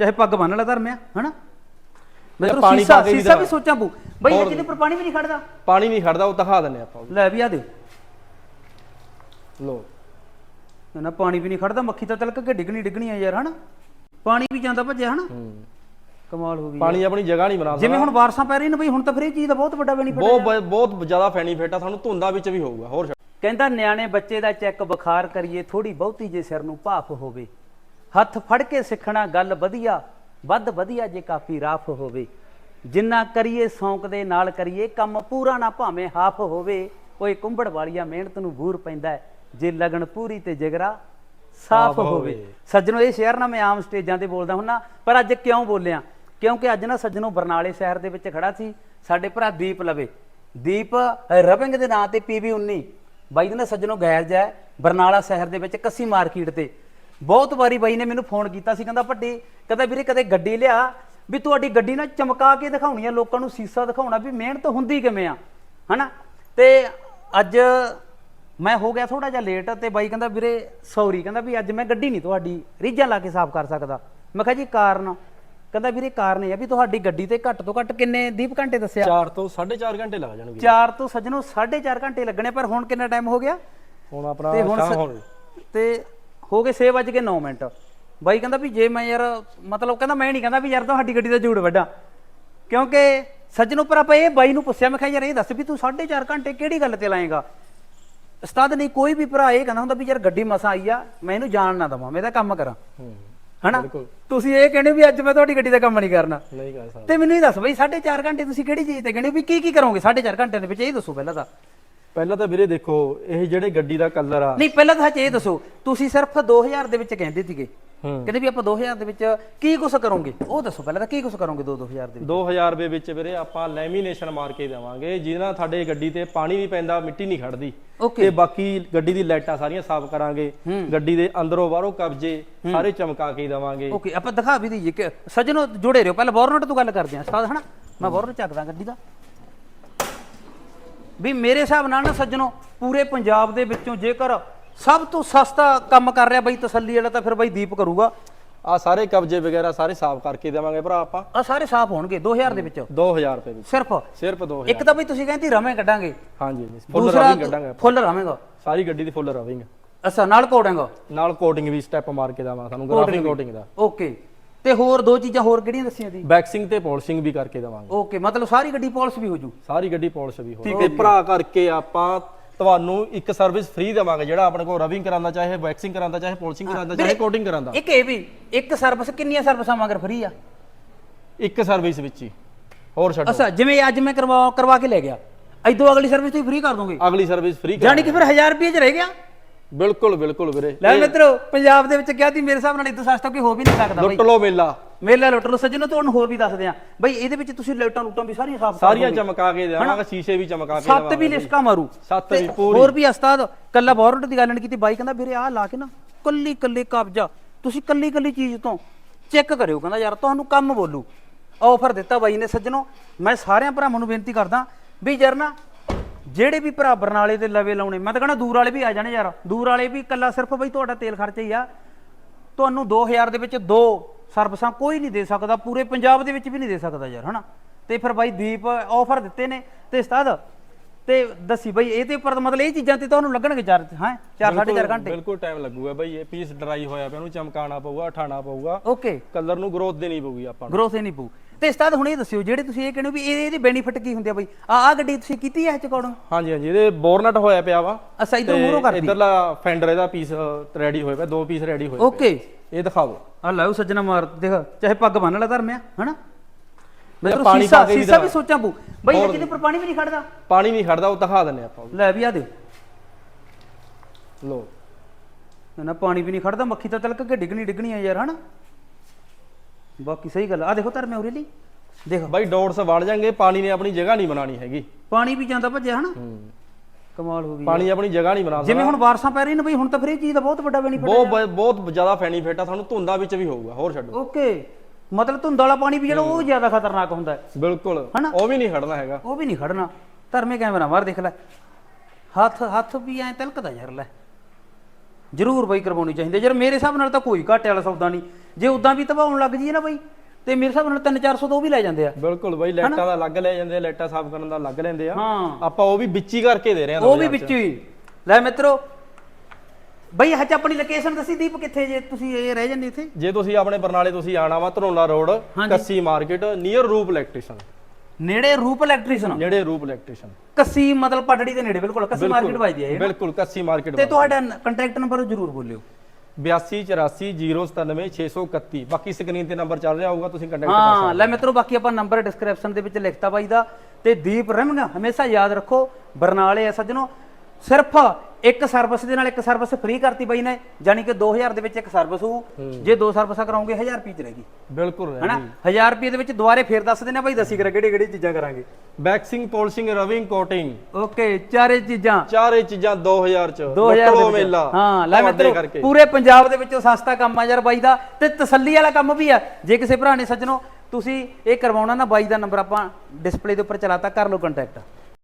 ਚਾਹੇ ਪੱਗ ਬੰਨ ਲੈ ਧਰਮਿਆ ਹਨਾ? ਮੈਂ ਤੈਨੂੰ ਪਾਣੀ ਪਾ ਕੇ ਵੀ ਸੀਸਾ ਵੀ। ਸੋਚਾਂ ਪੂ ਬਈ ਇਹਦੇ ਪਰ ਪਾਣੀ ਵੀ ਨਹੀਂ ਖੜਦਾ। ਪਾਣੀ ਨਹੀਂ ਖੜਦਾ ਉਹ ਦਿਖਾ ਦਿੰਨੇ ਆਪਾਂ ਲੈ ਵੀ ਆ ਦੇ। ਲੋ ਨਾ ਪਾਣੀ ਵੀ ਨਹੀਂ ਖੜਦਾ ਮੱਖੀ ਤਾਂ ਤਿਲਕ ਕੇ ਡਿੱਗਣੀ ਡਿੱਗਣੀ ਆ ਯਾਰ ਹਨਾ? ਪਾਣੀ ਵੀ ਜਾਂਦਾ ਭੱਜਿਆ ਹਨਾ? ਕਮਾਲ ਹੋ ਗਈ ਪਾਣੀ ਆਪਣੀ ਜਗ੍ਹਾ ਨਹੀਂ ਬਣਾ ਜਿਵੇਂ ਹੁਣ ਬਾਰਸਾਂ ਪੈ ਰਹੀਆਂ ਨੇ ਬਈ ਹੁਣ ਤਾਂ ਫਿਰ ਇਹ ਚੀਜ਼ ਦਾ ਬਹੁਤ ਵੱਡਾ ਬੈਨੀਫਿਟ ਬਹੁਤ ਬ- ਬਹੁਤ ਜ਼ਿਆਦਾ ਬੈਨੀਫਿਟ ਆ ਤੁਹਾਨੂੰ ਧੁੰਦਾਂ ਵਿੱਚ ਵੀ ਹੋਊਗਾ ਹੋਰ। ਕਹਿੰਦਾ ਨਿਆਣੇ ਬੱਚੇ ਦਾ ਚੈੱਕ ਬੁਖਾਰ ਕਰੀਏ ਥੋੜੀ ਬਹੁਤੀ ਜੇ ਸਿਰ ਨੂੰ ਭਾਫ ਹੋਵੇ। ਹੱਥ ਫੜ ਕੇ ਸਿੱਖਣਾ ਗੱਲ ਵਧੀਆ ਵੱਧ ਵਧੀਆ ਜੇ ਕਾਫੀ ਰਾਫ ਹੋਵੇ। ਜਿੰਨਾ ਕਰੀਏ ਸੌਂਕ ਦੇ ਨਾਲ ਕਰੀਏ ਕੰਮ ਪੂਰਾ ਨਾ ਭਾਵੇਂ ਹਾਫ ਹੋਵੇ ਓਏ ਕੁੰਬੜ ਵਾਲੀਆ ਮਿਹਨਤ ਨੂੰ ਬੂਰ ਪੈਂਦਾ ਜੇ ਲਗਨ ਪੂਰੀ ਤੇ ਜਿਗਰਾ ਸਾਫ਼ ਹੋਵੇ। ਸੱਜਣੋ ਇਹ ਸ਼ੇਅਰ ਨਾ ਮੈਂ ਆਮ ਸਟੇਜਾਂ ਤੇ ਬੋਲਦਾ ਹੁੰਨਾ ਪਰ ਅੱਜ ਕਿਉਂ ਬੋਲਿਆ? ਕਿਉਂਕਿ ਅੱਜ ਨਾ ਸੱਜਣੋ ਬਰਨਾਲੇ ਸ਼ਹਿਰ ਦੇ ਵਿੱਚ ਖੜਾ ਸੀ ਸਾਡੇ ਭਰਾ ਦੀਪ ਲਵੇ। ਦੀਪ ਰਵਿੰਗ ਦੇ ਨਾਂ ਤੇ ਪੀਵੀ 19 ਬਾਈ ਦਾ ਨਾ ਸੱਜਣੋ ਗੈਰਜ ਹੈ ਬਰਨਾਲਾ ਸ਼ਹਿਰ ਦੇ ਵਿੱਚ ਕੱਸੀ ਮਾਰਕੀਟ ਤੇ। ਬਹੁਤ ਵਾਰੀ ਬਾਈ ਨੇ ਮੈਨੂੰ ਫੋਨ ਕੀਤਾ ਸੀ ਕਹਿੰਦਾ ਭੱਟੀ ਕਹਿੰਦਾ ਵੀਰੇ ਕਦੇ ਗੱਡੀ ਲਿਆ ਵੀ ਤੁਹਾਡੀ ਗੱਡੀ ਨਾ ਚਮਕਾ ਕੇ ਦਿਖਾਉਣੀ ਆ ਲੋਕਾਂ ਨੂੰ ਸੀਸਾ ਦਿਖਾਉਣਾ ਵੀ ਮਿਹਨਤ ਹੁੰਦੀ ਕਿਵੇਂ ਆ ਹਨਾ? ਤੇ ਅੱਜ ਮੈਂ ਹੋ ਗਿਆ ਥੋੜਾ ਜਿਹਾ ਲੇਟ ਤੇ ਬਾਈ ਕਹਿੰਦਾ ਵੀਰੇ ਸੌਰੀ ਕਹਿੰਦਾ ਵੀ ਅੱਜ ਮੈਂ ਗੱਡੀ ਨਹੀਂ ਤੁਹਾਡੀ ਰੀਝਾਂ ਲਾ ਕੇ ਸਾਫ਼ ਕਰ ਸਕਦਾ। ਮੈਂ ਕਿਹਾ ਜੀ ਕਾਰਨ? ਕਹਿੰਦਾ ਵੀਰੇ ਕਾਰਨ ਇਹ ਆ ਵੀ ਤੁਹਾਡੀ ਗੱਡੀ ਤੇ ਘੱਟ ਤੋਂ ਘੱਟ ਕਿੰਨੇ ਦੀਪ ਘੰਟੇ ਦੱਸਿਆ? 4 ਤੋਂ 4.5 ਘੰਟੇ ਲੱਗ ਜਾਣਗੇ। 4 ਤੋਂ ਸੱਜਣੋ 4.5 ਘੰਟੇ ਲੱਗਣੇ ਪਰ ਹੁਣ ਕਿੰਨਾ ਟਾਈਮ ਹੋ ਗਿਆ? ਹੁਣ ਆਪਣਾ ਤੇ ਹੁਣ ਸ਼ਾਮ ਸ- ਹੋਣੀ ਤੇ ਹੋ ਗਏ 6:09 ਮਿੰਟ। ਬਾਈ ਕਹਿੰਦਾ ਵੀ ਜੇ ਮੈਂ ਯਾਰ ਮਤਲਬ ਕਹਿੰਦਾ ਮੈਂ ਨਹੀਂ ਕਹਿੰਦਾ ਵੀ ਯਾਰ ਤੁਹਾਡੀ ਗੱਡੀ ਦਾ ਝੂੜ ਵੱਡਾ। ਕਿਉਂਕਿ ਸੱਜਣੋ ਪਰ ਆਪਾਂ ਇਹ ਬਾਈ ਨੂੰ ਪੁੱਛਿਆ ਮੈਂ ਕਿਹਾ ਯਾਰ ਇਹ ਦੱਸ ਵੀ ਤੂੰ 4.5 ਘੰਟੇ ਕਿਹੜੀ ਗੱਲ ਤੇ ਲਾਏਗਾ? ਉਸਤਾਦ ਨਹੀਂ ਕੋਈ ਵੀ ਭਰਾ ਇਹ ਕਹਿੰਦਾ ਹੁੰਦਾ ਵੀ ਯਾਰ ਗੱਡੀ ਮਸਾਂ ਆਈ ਆ ਮੈਂ ਇਹਨੂੰ ਜਾਣ ਨਾ ਦਵਾਂ ਮੈਂ ਇਹਦਾ ਕੰਮ ਕਰਾਂ। ਹਨਾ। ਤੁਸੀਂ ਇਹ ਕਹਿੰਦੇ ਵੀ ਅੱਜ ਮੈਂ ਤੁਹਾਡੀ ਗੱਡੀ ਦਾ ਕੰਮ ਨਹੀਂ ਕਰਨਾ। ਨਹੀਂ ਕਰ ਸਕਦਾ। ਤੇ ਮੈਨੂੰ ਇਹ ਦੱਸ ਬਈ 4.5 ਘੰਟੇ ਤੁਸੀਂ ਕਿਹੜੀ ਚੀਜ਼ ਤੇ ਕਹਿੰਦੇ ਵੀ ਕੀ ਕੀ ਕਰੋਗੇ? 4.5 ਘੰਟਿਆਂ ਦੇ ਵਿੱਚ ਇਹ ਦੱਸੋ ਪਹਿਲਾਂ ਤਾਂ। ਪਹਿਲਾਂ ਤਾਂ ਵੀਰੇ ਦੇਖੋ ਇਹ ਜਿਹੜੇ ਗੱਡੀ ਦਾ ਕਲਰ ਆ। ਨਹੀਂ ਪਹਿਲਾਂ ਤਾਂ ਇਹ ਦੱਸੋ ਤੁਸੀਂ ਸਿਰਫ 2000 ਦੇ ਵਿੱਚ ਕਹਿੰਦੇ ਸੀਗੇ। ਕਹਿੰਦੇ ਵੀ ਆਪਾਂ 2000 ਦੇ ਵਿੱਚ ਕੀ ਕੁਝ ਕਰੋਗੇ? ਉਹ ਦੱਸੋ ਪਹਿਲਾਂ ਤਾਂ ਕੀ ਕੁਝ ਕਰੋਗੇ 2 2000 ਦੇ ਵਿੱਚ? 2000 ਰੁਪਏ ਵਿੱਚ ਵੀਰੇ ਆਪਾਂ ਲੈਮੀਨੇਸ਼ਨ ਮਾਰ ਕੇ ਦੇਵਾਂਗੇ ਜਿਹਦੇ ਨਾਲ ਤੁਹਾਡੇ ਗੱਡੀ ਤੇ ਪਾਣੀ ਨਹੀਂ ਪੈਂਦਾ ਮਿੱਟੀ ਨਹੀਂ ਖੜਦੀ। ਤੇ ਬਾਕੀ ਗੱਡੀ ਦੀ ਲਾਈਟਾਂ ਸਾਰੀਆਂ ਸਾਫ਼ ਕਰਾਂਗੇ ਗੱਡੀ ਦੇ ਅੰਦਰੋਂ ਬਾਹਰੋਂ ਕਬਜੇ ਸਾਰੇ ਚਮਕਾ ਕੇ ਦੇਵਾਂਗੇ। ਓਕੇ ਆਪਾਂ ਦਿਖਾ ਵੀ ਦਈਏ ਕਿ ਸੱਜਣੋ ਜੁੜੇ ਰਹੋ ਪਹਿਲਾਂ ਬੋਰਨਟ ਤੋਂ ਗੱਲ ਕਰਦੇ ਹਾਂ ਸਾਧ ਹਨਾ? ਮੈਂ ਬੋਰਨਟ ਚੱਕਦਾ ਗੱਡੀ ਦਾ। ਵੀ ਮੇਰੇ ਹਿਸਾਬ ਨਾਲ ਨਾ ਸੱਜਣੋ ਪੂਰੇ ਪੰਜਾਬ ਦੇ ਵਿੱਚੋਂ ਜੇਕਰ ਸਭ ਤੋਂ ਸਸਤਾ ਕੰਮ ਕਰ ਰਿਹਾ ਬਈ ਤਸੱਲੀ ਵਾਲਾ ਤਾਂ ਫਿਰ ਬਈ ਦੀਪ ਕਰੂਗਾ। ਆ ਸਾਰੇ ਕਬਜੇ ਵਗੈਰਾ ਸਾਰੇ ਸਾਫ਼ ਕਰਕੇ ਦੇਵਾਂਗੇ ਭਰਾ ਆਪਾਂ। ਆ ਸਾਰੇ ਸਾਫ਼ ਹੋਣਗੇ 2000 ਦੇ ਵਿੱਚ। 2000 ਰੁਪਏ ਵਿੱਚ। ਸਿਰਫ। ਸਿਰਫ 2000 ਇੱਕ ਤਾਂ ਬਈ ਤੁਸੀਂ ਕਹਿੰਦੇ ਰਵੇਂ ਕੱਢਾਂਗੇ। ਹਾਂਜੀ ਫੁੱਲ ਰਵਿੰਗ ਕੱਢਾਂਗੇ। ਫੁੱਲ ਰਵੇਂਗਾ। ਸਾਰੀ ਗੱਡੀ ਦੀ ਫੁੱਲ ਰਵਿੰਗ। ਅੱਛਾ ਨਾਲ ਕੋਡਾਂਗਾ ਨਾਲ ਕੋਟਿੰਗ ਵੀ ਸਟੈਪ ਮਾਰ ਕੇ ਦੇਵਾਂ ਤੁਹਾਨੂੰ ਗ੍ਰਾਫਿਕ ਕੋਟਿੰਗ ਦਾ। ਓਕੇ ਤੇ ਹੋਰ ਦੋ ਚੀਜ਼ਾਂ ਹੋਰ ਕਿਹੜੀਆਂ ਦੱਸੀਆਂ ਦੀ? ਬੈਕਸਿੰਗ ਤੇ ਪਾਲਿਸ਼ਿੰਗ ਵੀ ਕਰਕੇ ਦੇਵਾਂਗੇ। ਓਕੇ ਮਤਲਬ ਸਾਰੀ ਗੱਡੀ ਪਾਲਿਸ਼ ਵੀ ਹੋ ਜੂ। ਸਾਰੀ ਗੱਡੀ ਪਾਲਿਸ਼ ਵੀ ਹੋ ਤੇ ਭਰਾ ਕਰਕੇ ਆਪਾਂ ਤੁਹਾਨੂੰ ਇੱਕ ਸਰਵਿਸ ਫ੍ਰੀ ਦੇਵਾਂਗੇ ਜਿਹੜਾ ਆਪਣੇ ਕੋਲ ਰਵਿੰਗ ਕਰਾਂਦਾ ਚਾਹੇ ਵੈਕਸਿੰਗ ਕਰਾਂਦਾ ਚਾਹੇ ਪਾਲਿਸ਼ਿੰਗ ਕਰਾਂਦਾ ਚਾਹੇ ਕੋਟਿੰਗ ਕਰਾਂਦਾ ਇੱਕ ਇਹ ਵੀ ਇੱਕ ਸਰਵਿਸ ਕਿੰਨੀਆਂ ਸਰਵਿਸਾਂ ਮਗਰ ਫ੍ਰੀ ਆ? ਇੱਕ ਸਰਵਿਸ ਵਿੱਚ ਹੀ। ਹੋਰ ਛੱਡੋ। ਅੱਛਾ ਜਿਵੇਂ ਅੱਜ ਮੈਂ ਕਰਵਾ ਕਰਵਾ ਕੇ ਲੈ ਗਿਆ। ਇਦੋਂ ਅਗਲੀ ਸਰਵਿਸ ਤੁਸੀਂ ਫ੍ਰੀ ਕਰ ਦੋਗੇ? ਅਗਲੀ ਸਰਵਿਸ ਫ੍ਰੀ ਜਾਨੀ ਕਿ ਫਿਰ 1000 ਰੁਪਏ ਚ ਰਹਿ ਗਿਆ? ਬਿਲਕੁਲ ਬਿਲਕੁਲ ਵੀਰੇ। ਲੈ ਮਿੱਤਰੋ ਪੰਜਾਬ ਦੇ ਵਿੱਚ ਕਿਹਾ ਸੀ ਮੇਰੇ ਹਿਸਾਬ ਨਾਲ ਇਦੋਂ ਸਸਤਾ ਕੋਈ ਹੋ ਵੀ ਨਹੀਂ ਸਕਦਾ ਬਈ। ਲੁੱਟ ਲੋ ਮੇਲਾ। ਮੇਲਾ ਲੁੱਟ ਲੋ ਸੱਜਣੋ ਤੁਹਾਨੂੰ ਹੋਰ ਵੀ ਦੱਸਦੇ ਆ ਬਈ ਇਹਦੇ ਵਿੱਚ ਤੁਸੀਂ ਲਾਈਟਾਂ ਲੂਟਾਂ ਵੀ ਸਾਰੀਆਂ ਸਾਫ਼ ਸਾਰੀਆਂ। ਚਮਕਾ ਕੇ ਦੇਵਾਂਗੇ ਸ਼ੀਸ਼ੇ ਵੀ ਚਮਕਾ ਕੇ ਸੱਤ ਵੀ ਲਿਸ਼ਕਾ ਮਾਰੂ। ਸੱਤ ਤੇ ਵੀ ਪੂਰੀ। ਹੋਰ ਵੀ ਉਸਤਾਦ ਕੱਲਾ ਵਾਰੰਟ ਦੀ ਗੱਲ ਨਹੀਂ ਕੀਤੀ ਬਾਈ ਕਹਿੰਦਾ ਵੀਰੇ ਆਹ ਲਾ ਕੇ ਨਾ ਕੱਲੀ ਕੱਲੀ ਕਬਜ਼ਾ। ਤੁਸੀਂ ਕੱਲੀ ਕੱਲੀ ਚੀਜ਼ ਤੋਂ ਚੈੱਕ ਕਰਿਓ ਕਹਿੰਦਾ ਯਾਰ ਤੁਹਾਨੂੰ ਕੰਮ ਬੋਲੂ। ਆਫਰ ਦਿੱਤਾ ਬਾਈ ਨੇ ਸੱਜਣੋ। ਮੈਂ ਸਾਰਿਆਂ ਭਰਾਵਾਂ ਨੂੰ ਬੇਨਤੀ ਕਰਦਾ ਵੀ ਯਾਰ ਨਾ ਜਿਹੜੇ ਵੀ ਭਰਾ ਬਰਨਾਲੇ ਦੇ ਲਵੇ ਲਾਉਣੇ ਮੈਂ ਤਾਂ ਕਹਿੰਦਾ ਦੂਰ ਵਾਲੇ ਵੀ ਆ ਜਾਣੇ ਯਾਰ। ਦੂਰ ਵਾਲੇ ਵੀ ਕੱਲਾ ਸਿਰਫ ਬਈ ਤੁਹਾਡਾ ਤੇਲ ਖਰਚਾ ਹੀ ਆ। ਤੁਹਾਨੂੰ 2000 ਦੇ ਵਿੱਚ ਦੋ ਸਰਵਿਸਾਂ ਕੋਈ ਨਹੀਂ ਦੇ ਸਕਦਾ ਪੂਰੇ ਪੰਜਾਬ ਦੇ ਵਿੱਚ ਵੀ ਨਹੀਂ ਦੇ ਸਕਦਾ ਯਾਰ ਹਨਾ? ਤੇ ਫਿਰ ਬਾਈ ਦੀਪ ਆਫਰ ਦਿੱਤੇ ਨੇ ਤੇ ਉਸਤਾਦ ਤੇ ਦੱਸੀ ਬਾਈ ਇਹ ਤੇ ਉੱਪਰ ਮਤਲਬ ਇਹ ਚੀਜ਼ਾਂ ਤੇ ਤੁਹਾਨੂੰ ਲੱਗਣਗੇ ਚਾਰ ਹਾਂ? 4 4.5 ਘੰਟੇ। ਬਿਲਕੁਲ ਟਾਈਮ ਲੱਗੂਗਾ ਬਈ ਇਹ ਪੀਸ ਡਰਾਈ ਹੋਇਆ ਪਿਆ ਉਹਨੂੰ ਚਮਕਾਉਣਾ ਪਊਗਾ ਉਠਾਉਣਾ ਪਊਗਾ। ਓਕੇ ਕਲਰ ਨੂੰ ਗਰੋਥ ਦੇਣੀ ਪਊਗੀ ਆਪਾਂ ਨੂੰ। ਗਰੋਥ ਹੀ ਨਹੀਂ ਪਊ। ਤੇ ਉਸਤਾਦ ਹੁਣ ਇਹ ਦੱਸਿਓ ਜਿਹੜੇ ਤੁਸੀਂ ਇਹ ਕਹਿੰਦੇ ਹੋ ਵੀ ਇਹ ਇਹਦੀ ਬੈਨੀਫਿਟ ਕੀ ਹੁੰਦੇ ਆ ਬਾਈ? ਆ ਆ ਗੱਡੀ ਤੁਸੀਂ ਕੀਤੀ ਹੈ ਚਕੌੜੋਂ ਹਾਂਜੀ ਹਾਂਜੀ ਇਹਦੇ ਬੋਰਨਟ ਹੋਇਆ ਪਿਆ ਵਾ। ਅੱਛਾ ਇਧਰ ਮੂਹਰੋਂ ਕਰਤੀ। ਇਧਰਲਾ ਫੈਂਡਰ ਇਹਦਾ ਪੀਸ ਰੈਡੀ ਹੋਇਆ ਪਿਆ ਦੋ ਪੀਸ ਰੈਡੀ ਹੋਏ ਓਕੇ ਇਹ ਦਿਖਾਓ। ਆ ਲਾਓ ਸੱਜਣਾ ਮਾਰ ਦੇਖ ਚਾਹੇ ਪੱਗ ਬੰਨ ਲੈ ਧਰਮਿਆ ਹਨਾ? ਮੈਂ ਪਾਣੀ ਪਾਣੀ ਪਾ ਕੇ ਵੀ ਸੀਸਾ ਵੀ ਦਿਖਾ। ਸੋਚਾਂ ਪਊ ਬਾਈ ਇਹਦੇ ਪਰ ਪਾਣੀ ਵੀ ਨਹੀਂ ਖੜਦਾ? ਪਾਣੀ ਨਹੀਂ ਖੜਦਾ ਉਹ ਦਿਖਾ ਦਿੰਨੇ ਆਪਾਂ। ਲੈ ਵੀ ਆ ਦੇ। ਲੋ ਨਾ ਪਾਣੀ ਵੀ ਨਹੀਂ ਖੜਦਾ ਮੱਖੀ ਤਾਂ ਤਿਲਕ ਕੇ ਡਿੱਗਣੀ ਡਿੱਗਣੀ ਆ ਯਾਰ ਹਨਾ? ਬਾਕੀ ਸਹੀ ਗੱਲ ਆ। ਦੇਖੋ ਧਰਮੇ ਉਰੇ ਲਈ। ਦੇਖ। ਬਾਈ ਡੋਟਸ ਵੜ ਜਾਣਗੇ ਪਾਣੀ ਨੇ ਆਪਣੀ ਜਗ੍ਹਾ ਨਹੀਂ ਬਣਾਣੀ ਹੈਗੀ। ਪਾਣੀ ਵੀ ਜਾਂਦਾ ਭੱਜਿਆ ਹਨਾ? ਕਮਾਲ ਹੋ ਗਈ ਪਾਣੀ ਆਪਣੀ ਜਗ੍ਹਾ ਨਹੀਂ ਬਣਾ ਜਿਵੇਂ ਸਕਦਾ ਹੁਣ ਬਾਰਸਾਂ ਪੈ ਰਹੀਆਂ ਨੇ ਬਈ ਹੁਣ ਤਾਂ ਫਿਰ ਇਹ ਚੀਜ਼ ਦਾ ਬਹੁਤ ਵੱਡਾ ਬੈਨੀਫਿਟ ਬਹੁਤ ਬ- ਬਹੁਤ ਜ਼ਿਆਦਾ ਬੈਨੀਫਿਟ ਆ। ਤੁਹਾਨੂੰ ਧੁੰਦਾਂ ਵਿੱਚ ਵੀ ਹੋਊਗਾ। ਹੋਰ ਛੱਡੋ। ਓਕੇ। ਮਤਲਬ ਧੁੰਦ ਵਾਲਾ ਪਾਣੀ ਵੀ ਜਿਹੜਾ ਉਹ ਜ਼ਿਆਦਾ ਖਤਰਨਾਕ ਹੁੰਦਾ ਹੈ। ਬਿਲਕੁਲ? ਉਹ ਵੀ ਨਹੀਂ ਖੜਨਾ ਹੈਗਾ। ਉਹ ਵੀ ਨਹੀਂ ਖੜਨਾ। ਧਰਮੇ ਕੈਮਰਾ ਮਾਰ ਦੇਖ ਲੈ। ਹੱਥ ਹੱਥ ਵੀ ਐ ਤਿਲਕਦਾ ਯਾਰ ਲੈ। ਜ਼ਰੂਰ ਬਈ ਕਰਵਾਉਣੀ ਚਾਹੀਦੀ ਹੈ। ਯਾਰ ਮੇਰੇ ਹਿਸਾਬ ਨਾਲ ਤਾਂ ਕੋਈ ਘਾਟੇ ਵਾਲਾ ਸੌਦਾ ਨਹੀਂ। ਜੇ ਉਦਾਂ ਵੀ ਤਬਾਉਣ ਲੱਗ ਜੀਏ ਨਾ ਬਈ ਤੇ ਮੇਰੇ ਹਿਸਾਬ ਨਾਲ 3-400 ਤੋਂ ਉਹ ਵੀ ਲੈ ਜਾਂਦੇ ਆ। ਬਿਲਕੁਲ ਬਾਈ ਲਾਈਟਾਂ ਦਾ ਅਲੱਗ ਲੈ ਜਾਂਦੇ ਆ ਲਾਈਟਾਂ ਸਾਫ਼ ਕਰਨ ਦਾ ਅਲੱਗ ਲੈਂਦੇ ਆ। ਹਾਂ। ਆਪਾਂ ਉਹ ਵੀ ਵਿੱਚ ਕਰਕੇ ਦੇ ਰਹੇ ਆ ਉਹ ਵੀ ਵਿੱਚ। ਹੀ ਲੈ ਮਿੱਤਰੋ ਬਈ ਹੱਚ ਆਪਣੀ ਲੋਕੇਸ਼ਨ ਦੱਸੀ ਦੀਪ ਕਿੱਥੇ ਜੇ ਤੁਸੀਂ ਇਹ ਰਹਿ ਜਾਂਦੇ ਇੱਥੇ? ਜੇ ਤੁਸੀਂ ਆਪਣੇ ਬਰਨਾਲੇ ਤੁਸੀਂ ਆਣਾ ਵਾ ਧਰੋਲਾ ਰੋਡ ਹਾਂਜੀ। ਕੱਸੀ ਮਾਰਕੀਟ ਨੀਅਰ ਰੂਪ ਇਲੈਕਟ੍ਰੀਸ਼ਨ ਨੇੜੇ ਰੂਪ ਇਲੈਕਟ੍ਰੀਸ਼ਨ ਨੇੜੇ ਰੂਪ ਇਲੈਕਟ੍ਰੀਸ਼ਨ ਕੱਸੀ ਮਤਲਬ ਪਟੜੀ ਦੇ ਨੇੜੇ ਬਿਲਕੁਲ ਕੱਸੀ ਮਾਰਕੀਟ ਵੱਜਦੀ ਹੈ ਇਹ ਨਾ? ਬਿਲਕੁਲ ਕੱਸੀ ਮਾਰਕੀਟ ਤੇ ਤੁਹਾਡਾ ਕੰਟੈਕਟ ਨੰਬਰ ਜ਼ਰੂਰ ਬੋਲਿਓ। 8284097631 ਬਾਕੀ ਸਕਰੀਨ ਤੇ ਨੰਬਰ ਚੱਲ ਰਿਹਾ ਹੋਊਗਾ ਤੁਸੀਂ ਕੰਟੈਕਟ ਕਰ ਹਾਂ ਲੈ ਮਿੱਤਰੋ ਬਾਕੀ ਆਪਾਂ ਨੰਬਰ ਡਿਸਕ੍ਰਿਪਸ਼ਨ ਦੇ ਵਿੱਚ ਲਿਖਤਾ ਬਾਈ ਦਾ। ਤੇ ਦੀਪ ਰਹਿਮਗ ਹਮੇਸ਼ਾ ਯਾਦ ਰੱਖੋ ਬਰਨਾਲੇ ਆ ਸੱਜਣੋ। ਸਿਰਫ ਇੱਕ ਸਰਵਿਸ ਦੇ ਨਾਲ ਇੱਕ ਸਰਵਿਸ ਫ੍ਰੀ ਕਰਤੀ ਬਾਈ ਨੇ ਯਾਨੀ ਕਿ 2000 ਦੇ ਵਿੱਚ ਇੱਕ ਸਰਵਿਸ ਹੋਊ। ਜੇ ਦੋ ਸਰਵਿਸਾਂ ਕਰਾਉਂਗੇ 1000 ਰੁਪਏ ਚ ਰਹੇਗੀ ਬਿਲਕੁਲ ਹਨਾ? 1000 ਰੁਪਏ ਦੇ ਵਿੱਚ ਦੁਬਾਰੇ ਫੇਰ ਦੱਸ ਦੇਣਾ ਬਾਈ ਦੱਸੀ ਕਰਾ ਕਿਹੜੀ ਕਿਹੜੀ ਚੀਜ਼ਾਂ ਕਰਾਂਗੇ। ਵੈਕਸਿੰਗ ਪੋਲਿਸ਼ਿੰਗ ਰਵਿੰਗ ਕੋਟਿੰਗ ਓਕੇ ਚਾਰੇ ਚੀਜ਼ਾਂ। ਚਾਰੇ ਚੀਜ਼ਾਂ 2000 ਚ। 2000 ਲੁੱਟੋ ਦੇ ਵਿੱਚ। ਮੇਲਾ। ਹਾਂ ਲੈ ਮਿੱਤਰੋ ਪੂਰੇ ਪੰਜਾਬ ਦੇ ਵਿੱਚੋਂ ਸਸਤਾ ਕੰਮ ਆ ਯਾਰ ਬਾਈ ਦਾ ਤੇ ਤਸੱਲੀ ਵਾਲਾ ਕੰਮ ਵੀ ਆ। ਜੇ ਕਿਸੇ ਭਰਾ ਨੇ ਸੱਜਣੋ ਤੁਸੀਂ ਇਹ ਕਰਵਾਉਣਾ ਨਾ ਬਾਈ ਦਾ ਨੰਬਰ ਆਪਾਂ ਡਿਸਪਲੇ ਦੇ ਉੱਪਰ ਚਲਾਤਾ ਕਰ ਲਓ ਕੰਟੈਕਟ